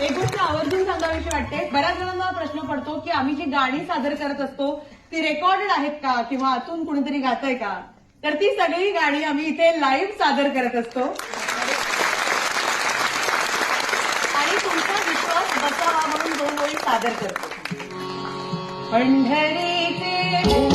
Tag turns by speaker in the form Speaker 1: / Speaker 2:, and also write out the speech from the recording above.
Speaker 1: एक गोष्ट आवर्जून सांगावीशी वाटते. बऱ्याच जणांना प्रश्न पडतो की आम्ही जी गाणी सादर करत असतो ती रेकॉर्डेड आहेत का किंवा आतून कुणीतरी गातय का? तर ती सगळी गाणी आम्ही इथे लाईव्ह सादर करत असतो. आणि तुमचा विश्वास बसावा म्हणून दोन वेळी सादर करतो. पंढरीचे